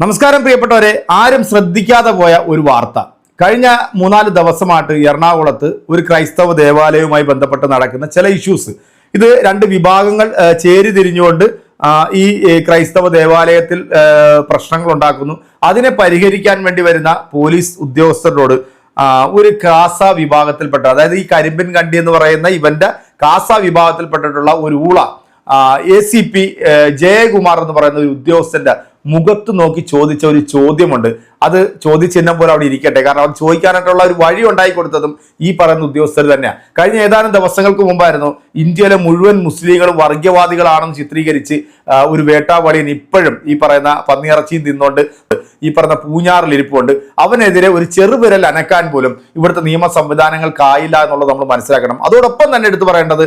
നമസ്കാരം പ്രിയപ്പെട്ടവരെ ആരും ശ്രദ്ധിക്കാതെ പോയ ഒരു വാർത്ത. കഴിഞ്ഞ മൂന്നാൽ ദിവസമായിട്ട് എറണാകുളത്ത് ഒരു ക്രൈസ്തവ ദേവാലയവുമായി ബന്ധപ്പെട്ട് നടക്കുന്ന ചില ഇഷ്യൂസ് ഇത് രണ്ട് വിഭാഗങ്ങൾ ചേരി തിരിഞ്ഞുകൊണ്ട് ഈ ക്രൈസ്തവ ദേവാലയത്തിൽ പ്രശ്നങ്ങൾ ഉണ്ടാക്കുന്നു. അതിനെ പരിഹരിക്കാൻ വേണ്ടി വരുന്ന പോലീസ് ഉദ്യോഗസ്ഥരോട് ഒരു കാസ വിഭാഗത്തിൽപ്പെട്ട അതായത് ഈ കരിമ്പിൻ കണ്ടി എന്ന് പറയുന്ന ഇവന്റെ കാസ വിഭാഗത്തിൽപ്പെട്ടിട്ടുള്ള ഒരു ഊള എ സി പി ജയകുമാർ എന്ന് പറയുന്ന ഒരു ഉദ്യോഗസ്ഥന്റെ മുഖത്ത് നോക്കി ചോദിച്ച ഒരു ചോദ്യമുണ്ട്. അത് ചോദ്യചിഹ്നം പോലെ അവിടെ ഇരിക്കട്ടെ. കാരണം അവർ ചോദിക്കാനായിട്ടുള്ള ഒരു വഴി ഉണ്ടായി കൊടുത്തതും ഈ പറയുന്ന ഉദ്യോഗസ്ഥർ തന്നെയാണ് കഴിഞ്ഞ ഏതാനും ദിവസങ്ങൾക്ക് മുമ്പായിരുന്നു ഇന്ത്യയിലെ മുഴുവൻ മുസ്ലിങ്ങളും വർഗീയവാദികളാണെന്ന് ചിത്രീകരിച്ച് ഒരു വേട്ടാവളിയൻ ഇപ്പോഴും ഈ പറയുന്ന പന്നിയിറച്ചിയും തിന്നുകൊണ്ട് ഈ പറയുന്ന പൂഞ്ഞാറിൽ ഇരിപ്പുണ്ട്. അവനെതിരെ ഒരു ചെറുവിരൽ അനക്കാൻ പോലും ഇവിടുത്തെ നിയമ സംവിധാനങ്ങൾക്കായില്ല എന്നുള്ളത് നമ്മൾ മനസ്സിലാക്കണം. അതോടൊപ്പം തന്നെ എടുത്തു പറയേണ്ടത്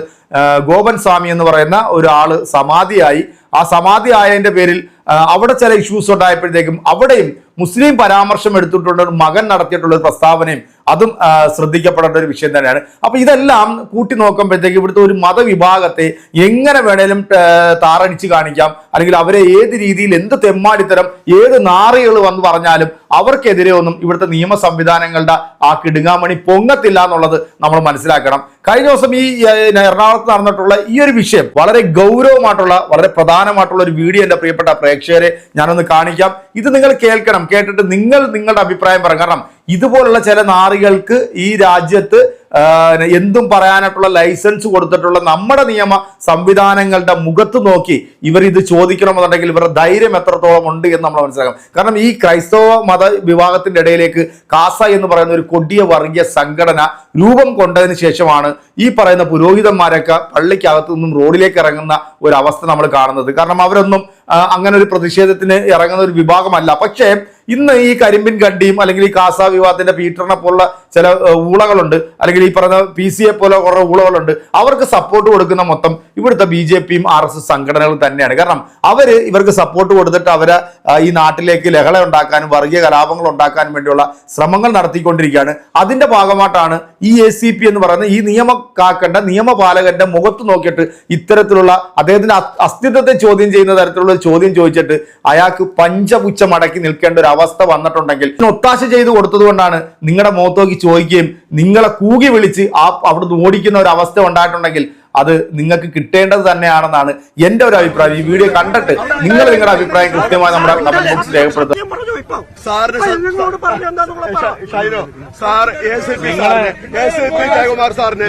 ഗോപൻ സ്വാമി എന്ന് പറയുന്ന ഒരാൾ സമാധിയായി. ആ സമാധി ആയതിന്റെ പേരിൽ അവിടെ ചില ഇഷ്യൂസ് ഉണ്ടായപ്പോഴത്തേക്കും അവിടെയും മുസ്ലിം പരാമർശം എടുത്തിട്ടുള്ള ഒരു മകൻ നടത്തിയിട്ടുള്ള ഒരു പ്രസ്താവനയും അതും ശ്രദ്ധിക്കപ്പെടേണ്ട ഒരു വിഷയം തന്നെയാണ്. അപ്പൊ ഇതെല്ലാം കൂട്ടി നോക്കുമ്പോഴത്തേക്ക് ഇവിടുത്തെ ഒരു മതവിഭാഗത്തെ എങ്ങനെ വേണേലും താറടിച്ച് കാണിക്കാം. അല്ലെങ്കിൽ അവരെ ഏത് രീതിയിൽ എന്ത് തെമ്മാടിത്തരം ഏത് നാറികൾ വന്ന് പറഞ്ഞാലും അവർക്കെതിരെ ഒന്നും ഇവിടുത്തെ നിയമ സംവിധാനങ്ങളുടെ ആ കിടുങ്ങാമണി പൊങ്ങത്തില്ല എന്നുള്ളത് നമ്മൾ മനസ്സിലാക്കണം. കഴിഞ്ഞ ദിവസം ഈ എറണാകുളത്ത് നടന്നിട്ടുള്ള ഈ ഒരു വിഷയം വളരെ ഗൗരവമായിട്ടുള്ള വളരെ പ്രധാനമായിട്ടുള്ള ഒരു വീഡിയോ എന്റെ പ്രിയപ്പെട്ട പ്രേക്ഷകരെ ഞാനൊന്ന് കാണിക്കാം. ഇത് നിങ്ങൾ കേൾക്കണം കേട്ടിട്ട് നിങ്ങൾ നിങ്ങളുടെ അഭിപ്രായം പറയാം കാരണം ഇതുപോലുള്ള ചില നാറികൾക്ക് ഈ രാജ്യത്ത് എന്തും പറയാനായിട്ടുള്ള ലൈസൻസ് കൊടുത്തിട്ടുള്ള നമ്മുടെ നിയമ സംവിധാനങ്ങളുടെ മുഖത്ത് നോക്കി ഇവർ ഇത് ചോദിക്കണമെന്നുണ്ടെങ്കിൽ ഇവരുടെ ധൈര്യം എത്രത്തോളം ഉണ്ട് എന്ന് നമ്മൾ മനസ്സിലാക്കാം കാരണം ഈ ക്രൈസ്തവ മത വിഭാഗത്തിന്റെ ഇടയിലേക്ക് കാസ എന്ന് പറയുന്ന ഒരു കൊടിയ വർഗീയ സംഘടന രൂപം കൊണ്ടതിന് ശേഷമാണ് ഈ പറയുന്ന പുരോഹിതന്മാരൊക്കെ പള്ളിക്കകത്തു നിന്നും റോഡിലേക്ക് ഇറങ്ങുന്ന ഒരു അവസ്ഥ നമ്മൾ കാണുന്നത്. കാരണം അവരൊന്നും അങ്ങനെ ഒരു പ്രതിഷേധത്തിന് ഇറങ്ങുന്ന ഒരു വിഭാഗമല്ല. പക്ഷേ ഇന്ന് ഈ കരിമ്പിൻ കണ്ടിയും അല്ലെങ്കിൽ ഈ കാസ വിവാദത്തിന്റെ പീറ്ററിനെ പോലുള്ള ചില ഊളകളുണ്ട്. അല്ലെങ്കിൽ ഈ പറഞ്ഞ പി സി എ പോലെ കുറെ ഊളകളുണ്ട്. അവർക്ക് സപ്പോർട്ട് കൊടുക്കുന്ന മൊത്തം ഇവിടുത്തെ ബി ജെ പിയും ആർ എസ് എസ് സംഘടനകളും തന്നെയാണ്. കാരണം അവർ ഇവർക്ക് സപ്പോർട്ട് കൊടുത്തിട്ട് അവരെ ഈ നാട്ടിലേക്ക് ലഹള ഉണ്ടാക്കാനും വർഗീയ കലാപങ്ങൾ ഉണ്ടാക്കാനും വേണ്ടിയുള്ള ശ്രമങ്ങൾ നടത്തിക്കൊണ്ടിരിക്കുകയാണ്. അതിന്റെ ഭാഗമായിട്ടാണ് ഈ എ സി പി എന്ന് പറയുന്ന ഈ നിയമ കാക്കേണ്ട നിയമപാലകന്റെ മുഖത്ത് നോക്കിയിട്ട് ഇത്തരത്തിലുള്ള അദ്ദേഹത്തിന്റെ അസ്തിത്വത്തെ ചോദ്യം ചെയ്യുന്ന തരത്തിലുള്ള ചോദ്യം ചോദിച്ചിട്ട് അയാൾക്ക് പഞ്ചപുച്ച മടക്കി നിൽക്കേണ്ട ഒരു അവസ്ഥ വന്നിട്ടുണ്ടെങ്കിൽ ഒത്താശ ചെയ്ത് കൊടുത്തത് കൊണ്ടാണ് നിങ്ങളുടെ മുഖത്തോക്ക് ചോദിക്കുകയും നിങ്ങളെ കൂകി വിളിച്ച് ആ അവിടുന്ന് ഓടിക്കുന്ന ഒരു അവസ്ഥ ഉണ്ടായിട്ടുണ്ടെങ്കിൽ അത് നിങ്ങൾക്ക് കിട്ടേണ്ടത് തന്നെയാണെന്നാണ് എന്റെ ഒരു അഭിപ്രായം. ഈ വീഡിയോ കണ്ടിട്ട് നിങ്ങൾ നിങ്ങളുടെ അഭിപ്രായം കൃത്യമായി നമ്മുടെ കമന്റ് ബോക്സിൽ രേഖപ്പെടുത്തുക.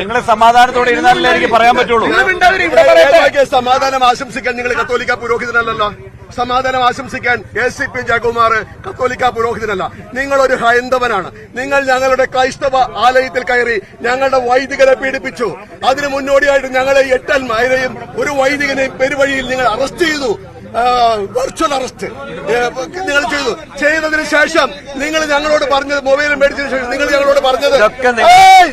നിങ്ങൾ സമാധാനത്തോടെ ഇരുന്നാലല്ലേ എനിക്ക് പറയാൻ പറ്റുള്ളൂ. സമാധാനം ആശംസിക്കാൻ നിങ്ങൾ കത്തോലിക്ക പുരോഹിതനല്ലല്ലോ. സമാധാനം ആശംസിക്കാൻ എ സി പി ജയകുമാർ കത്തോലിക്ക പുരോഹിതനല്ല. നിങ്ങളൊരു ഹൈന്ദവനാണ്. നിങ്ങൾ ഞങ്ങളുടെ ക്രൈസ്തവ ആലയത്തിൽ കയറി ഞങ്ങളുടെ വൈദികരെ പീഡിപ്പിച്ചു. അതിന് മുന്നോടിയായിട്ട് ഞങ്ങളെ എട്ടൽ മായരെയും ഒരു വൈദികനെയും പെരുവഴിയിൽ നിങ്ങൾ അറസ്റ്റ് ചെയ്തു. വെർച്വൽ അറസ്റ്റ് നിങ്ങൾ ചെയ്തു. ചെയ്തതിനു ശേഷം നിങ്ങൾ ഞങ്ങളോട് പറഞ്ഞത് മൊബൈൽ മേടിച്ചതിന് ശേഷം നിങ്ങൾ ഞങ്ങളോട് പറഞ്ഞത്.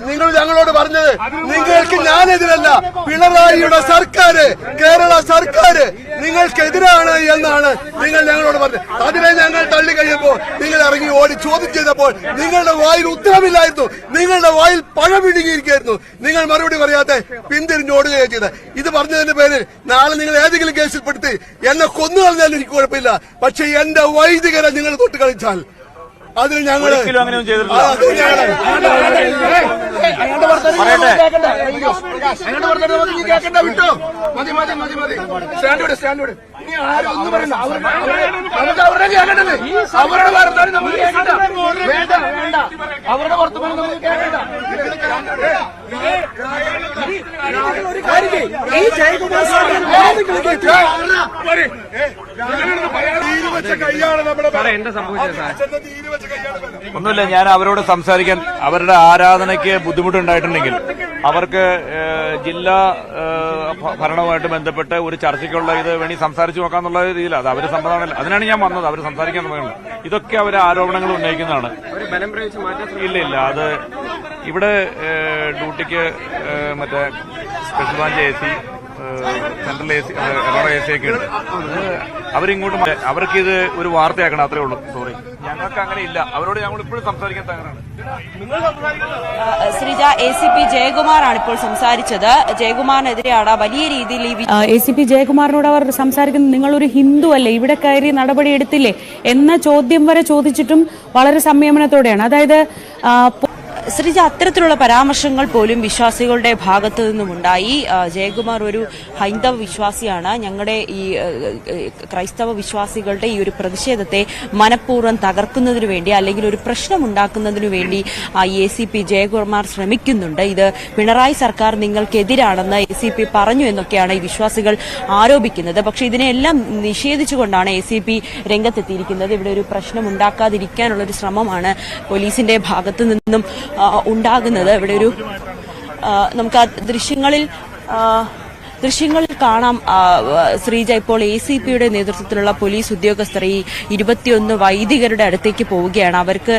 നിങ്ങൾ ഞങ്ങളോട് പറഞ്ഞത്. നിങ്ങൾക്ക് ഞാനെതിരല്ല. പിണറായിയുടെ സർക്കാർ കേരള സർക്കാർ നിങ്ങൾക്കെതിരാണ് എന്നാണ് നിങ്ങൾ ഞങ്ങളോട് പറഞ്ഞത്. അതിനെ ഞങ്ങൾ തള്ളി കഴിയുമ്പോൾ നിങ്ങൾ ഇറങ്ങി ഓടി ചോദ്യം ചെയ്തപ്പോൾ നിങ്ങളുടെ വായിൽ ഉത്തരമില്ലായിരുന്നു. നിങ്ങളുടെ വായിൽ പഴം വിഴുങ്ങിയിരിക്കുകയായിരുന്നു. നിങ്ങൾ മറുപടി പറയാതെ പിന്തിരിഞ്ഞോടുകയാണ് ചെയ്തത്. ഇത് പറഞ്ഞതിന്റെ പേരിൽ നാളെ നിങ്ങൾ ഏതെങ്കിലും കേസിൽ പെടുത്തി എന്നെ കൊന്നു കളഞ്ഞാലും എനിക്ക് കുഴപ്പമില്ല പക്ഷെ എന്റെ വൈദികരെ നിങ്ങൾ തൊട്ട് കളിച്ചാൽ അതിന് ഞങ്ങൾ. കേൾക്കണ്ട. വിട്ടോ മതി മതി മതി മതി ഇനി ആരും ഒന്നും പറയണ്ട അവരുടെ നമുക്ക് കേൾക്കണ്ട വേണ്ട വേണ്ട അവരുടെ വർത്തമാനം നമുക്ക് കേൾക്കണ്ട. ഈ ജയകുമാർ. ഒന്നുമില്ല ഞാൻ അവരോട് സംസാരിക്കാൻ അവരുടെ ആരാധനയ്ക്ക് ബുദ്ധിമുട്ടുണ്ടായിട്ടുണ്ടെങ്കിൽ അവർക്ക് ജില്ലാ ഭരണവുമായിട്ട് ബന്ധപ്പെട്ട് ഒരു ചർച്ചയ്ക്കുള്ള ഇത് വേണി സംസാരിച്ചു നോക്കാന്നുള്ള രീതിയിൽ അത് അവർ സമ്മതമാണല്ലോ. അതിനാണ് ഞാൻ വന്നത്. അവർ സംസാരിക്കാൻ തുടങ്ങുന്നത് ഇതൊക്കെ അവർ ആരോപണങ്ങൾ ഉന്നയിക്കുന്നതാണ്. ഇല്ല ഇല്ല അത് ഇവിടെ ഡ്യൂട്ടിക്ക് മറ്റേ special branch A C central A C Ernakulam A C ഒക്കെ ഉണ്ട്. അവരിങ്ങോട്ട് അവർക്ക് ഇത് ഒരു വാർത്തയാക്കണം അത്രേ ഉള്ളൂ. സോറി ഞങ്ങൾക്ക് അങ്ങനെ ഇല്ല അവരോട് ഞങ്ങൾ ഇപ്പോഴും സംസാരിക്കാൻ തകരാണ് ശ്രീജ എ സി പി ജയകുമാറാണ് ഇപ്പോൾ സംസാരിച്ചത്. ജയകുമാറിനെതിരെയാണ് വലിയ രീതിയിൽ ഈ എ സി പി ജയകുമാറിനോട് അവർ സംസാരിക്കുന്നത് നിങ്ങളൊരു ഹിന്ദു അല്ലേ? ഇവിടെ കയറി നടപടി എടുത്തില്ലേ? എന്ന ചോദ്യം വരെ ചോദിച്ചിട്ടും വളരെ സംയമനത്തോടെയാണ്. അതായത് ശ്രീജ അത്തരത്തിലുള്ള പരാമർശങ്ങൾ പോലും വിശ്വാസികളുടെ ഭാഗത്തു നിന്നുമുണ്ടായി. ജയകുമാർ ഒരു ഹൈന്ദവ വിശ്വാസിയാണ്. ഞങ്ങളുടെ ഈ ക്രൈസ്തവ വിശ്വാസികളുടെ ഈ ഒരു പ്രതിഷേധത്തെ മനഃപൂർവം തകർക്കുന്നതിനു വേണ്ടി അല്ലെങ്കിൽ ഒരു പ്രശ്നം ഉണ്ടാക്കുന്നതിനു വേണ്ടി എ സി പി ജയകുമാർ ശ്രമിക്കുന്നുണ്ട്. ഇത് പിണറായി സർക്കാർ നിങ്ങൾക്കെതിരാണെന്ന് എ സി പി പറഞ്ഞു എന്നൊക്കെയാണ് ഈ വിശ്വാസികൾ ആരോപിക്കുന്നത്. പക്ഷെ ഇതിനെല്ലാം നിഷേധിച്ചുകൊണ്ടാണ് എ സി പി രംഗത്തെത്തിയിരിക്കുന്നത്. ഇവിടെ ഒരു പ്രശ്നം ഉണ്ടാക്കാതിരിക്കാനുള്ള ഒരു ശ്രമമാണ് പോലീസിന്റെ ഭാഗത്തു നിന്നും ഉണ്ടാകുന്നത്. ഇവിടെ ഒരു നമുക്ക് ആ ദൃശ്യങ്ങളിൽ ദൃശ്യങ്ങളിൽ കാണാം. ശ്രീജ ഇപ്പോൾ എ സി പിയുടെ നേതൃത്വത്തിലുള്ള പോലീസ് ഉദ്യോഗസ്ഥർ ഈ ഇരുപത്തിയൊന്ന് വൈദികരുടെ അടുത്തേക്ക് പോവുകയാണ്. അവർക്ക്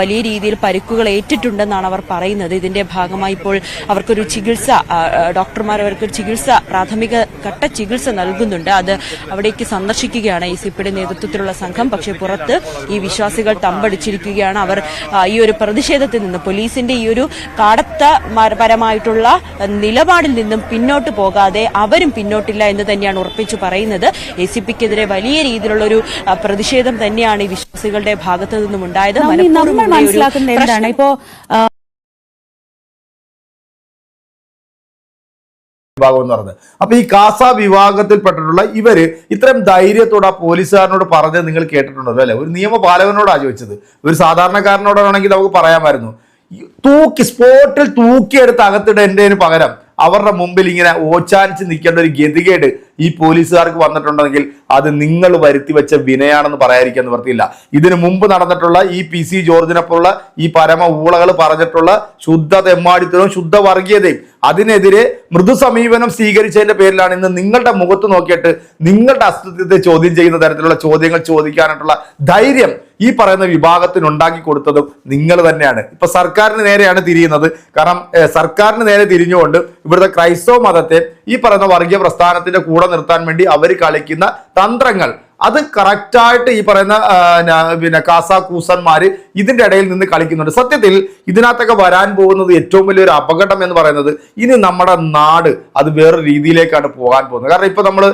വലിയ രീതിയിൽ പരിക്കുകൾ ഏറ്റിട്ടുണ്ടെന്നാണ് അവർ പറയുന്നത്. ഇതിന്റെ ഭാഗമായി ഇപ്പോൾ അവർക്കൊരു ചികിത്സ ഡോക്ടർമാർ അവർക്ക് ചികിത്സ പ്രാഥമിക ഘട്ട ചികിത്സ നൽകുന്നുണ്ട്. അത് അവിടേക്ക് സന്ദർശിക്കുകയാണ് എ സി പിയുടെ നേതൃത്വത്തിലുള്ള സംഘം. പക്ഷേ പുറത്ത് ഈ വിശ്വാസികൾ തമ്പടിച്ചിരിക്കുകയാണ്. അവർ ഈ ഒരു പ്രതിഷേധത്തിൽ നിന്ന് പോലീസിന്റെ ഈ ഒരു കാടത്ത പരമായിട്ടുള്ള നിലപാടിൽ നിന്നും പിന്നോട്ട് പോകാതെ അവരും പിന്നോട്ടില്ല എന്ന് തന്നെയാണ് ഉറപ്പിച്ചു പറയുന്നത്. എ സി പിക്കെതിരെ വലിയ രീതിയിലുള്ള ഒരു പ്രതിഷേധം തന്നെയാണ് ഈ വിശ്വാസികളുടെ ഭാഗത്തു നിന്നും ഉണ്ടായത്. നമ്മ- നമ്മൾ മനസ്സിലാക്കുന്നത് എന്താണ്? ഇപ്പോ വിഭാഗം എന്ന് പറഞ്ഞത്. അപ്പൊ ഈ കാസ വിഭാഗത്തിൽപ്പെട്ടിട്ടുള്ള ഇവർ ഇത്രയും ധൈര്യത്തോട് ആ പോലീസുകാരനോട് പറഞ്ഞത് നിങ്ങൾ കേട്ടിട്ടുണ്ടല്ലോ അല്ലെ? ഒരു നിയമപാലകനോടാ ചോദിച്ചത്. ഒരു സാധാരണക്കാരനോടാണെങ്കിൽ നമുക്ക് പറയാമായിരുന്നു. തൂക്കി സ്പോട്ടിൽ തൂക്കിയെടുത്ത് അകത്തിടേണ്ടതിന് പകരം അവരുടെ മുമ്പിൽ ഇങ്ങനെ ഓച്ചാനിച്ച് നിൽക്കേണ്ട ഒരു ഗതികേട് ഈ പോലീസുകാർക്ക് വന്നിട്ടുണ്ടെങ്കിൽ അത് നിങ്ങൾ വരുത്തി വെച്ച വിനയാണെന്ന് പറയാതിരിക്കാൻ നിവർത്തിയില്ല. ഇതിനു മുമ്പ് നടന്നിട്ടുള്ള ഈ പി സി ജോർജിനെ പോലുള്ള ഈ പരമ ഊളകൾ പറഞ്ഞിട്ടുള്ള ശുദ്ധ തെമ്മാടിത്തരവും ശുദ്ധ വർഗീയതയും അതിനെതിരെ മൃദു സമീപനം സ്വീകരിച്ചതിന്റെ പേരിലാണ് ഇന്ന് നിങ്ങളുടെ മുഖത്ത് നോക്കിയിട്ട് നിങ്ങളുടെ അസ്തിത്വത്തെ ചോദ്യം ചെയ്യുന്ന തരത്തിലുള്ള ചോദ്യങ്ങൾ ചോദിക്കാനായിട്ടുള്ള ധൈര്യം ഈ പറയുന്ന വിഭാഗത്തിന് ഉണ്ടാക്കി കൊടുത്തതും നിങ്ങൾ തന്നെയാണ്. ഇപ്പൊ സർക്കാരിന് നേരെയാണ് തിരിയുന്നത്. കാരണം സർക്കാരിന് നേരെ തിരിഞ്ഞുകൊണ്ട് ഇവിടുത്തെ ക്രൈസ്തവ മതത്തെ ഈ പറയുന്ന വർഗീയ പ്രസ്ഥാനത്തിന്റെ കൂടെ നിർത്താൻ വേണ്ടി അവർ കളിക്കുന്ന തന്ത്രങ്ങൾ അത് കറക്റ്റായിട്ട് ഈ പറയുന്ന പിന്നെ കാസ കൂസന്മാർ ഇതിന്റെ ഇടയിൽ നിന്ന് കളിക്കുന്നുണ്ട്. സത്യത്തിൽ ഇതിനകത്തൊക്കെ വരാൻ പോകുന്നത് ഏറ്റവും വലിയൊരു അപകടം എന്ന് പറയുന്നത് ഇനി നമ്മുടെ നാട് അത് വേറൊരു രീതിയിലേക്കാണ് പോകാൻ പോകുന്നത്. കാരണം ഇപ്പം നമ്മൾ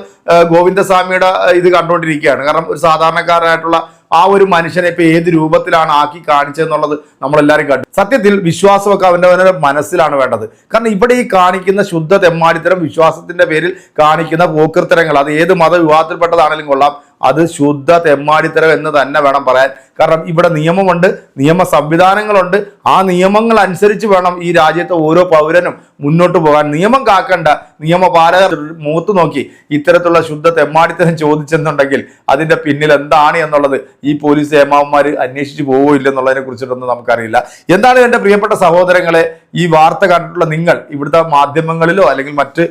ഗോവിന്ദസ്വാമിയുടെ ഇത് കണ്ടുകൊണ്ടിരിക്കുകയാണ്. കാരണം ഒരു സാധാരണക്കാരനായിട്ടുള്ള ആ ഒരു മനുഷ്യനെ ഇപ്പൊ ഏത് രൂപത്തിലാണ് ആക്കി കാണിച്ചതെന്നുള്ളത് നമ്മളെല്ലാവരും കണ്ടു. സത്യത്തിൽ വിശ്വാസമൊക്കെ അവന്റെ അവന്റെ മനസ്സിലാണ് വേണ്ടത്. കാരണം ഇവിടെ ഈ കാണിക്കുന്ന ശുദ്ധ തെമ്മാടിത്തരം വിശ്വാസത്തിന്റെ പേരിൽ കാണിക്കുന്ന പോക്കൃത്തരങ്ങൾ അത് ഏത് മതവിഭാഗത്തിൽപ്പെട്ടതാണെങ്കിലും കൊള്ളാം. അത് ശുദ്ധ തെമ്മാടിത്തരം എന്ന് തന്നെ വേണം പറയാൻ. കാരണം ഇവിടെ നിയമമുണ്ട് നിയമ സംവിധാനങ്ങളുണ്ട്. ആ നിയമങ്ങൾ അനുസരിച്ച് വേണം ഈ രാജ്യത്തെ ഓരോ പൗരനും മുന്നോട്ട് പോകാൻ. നിയമം കാക്കണ്ട നിയമപാലകർ മൂത്ത് നോക്കി ഇത്തരത്തിലുള്ള ശുദ്ധ തെമ്മാടിത്തരം ചോദിച്ചെന്നുണ്ടെങ്കിൽ അതിന്റെ പിന്നിൽ എന്താണ് എന്നുള്ളത് ഈ പോലീസ് ഏമാവന്മാർ അന്വേഷിച്ച് പോവോ ഇല്ലെന്നുള്ളതിനെ കുറിച്ചിട്ടൊന്നും നമുക്കറിയില്ല. എന്താണ് എന്റെ പ്രിയപ്പെട്ട സഹോദരങ്ങളെ ഈ വാർത്ത കണ്ടിട്ടുള്ള നിങ്ങൾ ഇവിടുത്തെ മാധ്യമങ്ങളിലോ അല്ലെങ്കിൽ മറ്റ്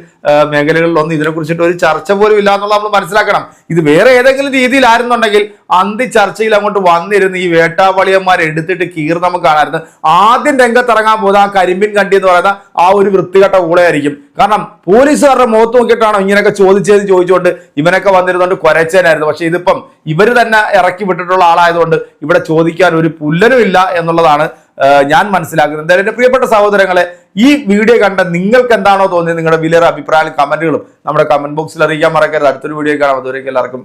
മേഖലകളിലോ ഒന്നും ഇതിനെ കുറിച്ചിട്ട് ഒരു ചർച്ച പോലും ഇല്ല എന്നുള്ളത് നമ്മൾ മനസ്സിലാക്കണം. ഇത് വേറെ ഏതെങ്കിലും രീതിയിലായിരുന്നുണ്ടെങ്കിൽ അന്തി ചർച്ചയിൽ അങ്ങോട്ട് വന്നിരുന്ന് ഈ വേട്ടാവളിയന്മാരെ എടുത്തിട്ട് കീർ നമുക്ക് കാണാമായിരുന്നു. ആദ്യം രംഗത്തിറങ്ങാൻ പോകുന്ന ആ കരിമ്പിൻ കണ്ടി എന്ന് പറയുന്ന ആ ഒരു വൃത്തികെട്ട ഊളയായിരിക്കും. കാരണം പോലീസുകാരുടെ മുഖത്ത് നോക്കിയിട്ടാണോ ഇങ്ങനെയൊക്കെ ചോദിച്ചത് ചോദിച്ചുകൊണ്ട് ഇവനൊക്കെ വന്നിരുന്നുകൊണ്ട് കുരച്ചേനായിരുന്നു. പക്ഷെ ഇതിപ്പം ഇവർ തന്നെ ഇറക്കി വിട്ടിട്ടുള്ള ആളായതുകൊണ്ട് ഇവിടെ ചോദിക്കാൻ ഒരു പുല്ലനും ഇല്ല എന്നുള്ളതാണ് ഞാൻ മനസ്സിലാക്കുന്നത്. എന്തായാലും എന്റെ പ്രിയപ്പെട്ട സഹോദരങ്ങളെ ഈ വീഡിയോ കണ്ട നിങ്ങൾക്ക് എന്താണോ തോന്നിയത് നിങ്ങളുടെ വിലയേറെ അഭിപ്രായം കമന്റുകളും നമ്മുടെ കമന്റ് ബോക്സിൽ അറിയിക്കാൻ മറക്കരുത്. അടുത്തൊരു വീഡിയോ കാണാം. അതുവരേക്കും എല്ലാവർക്കും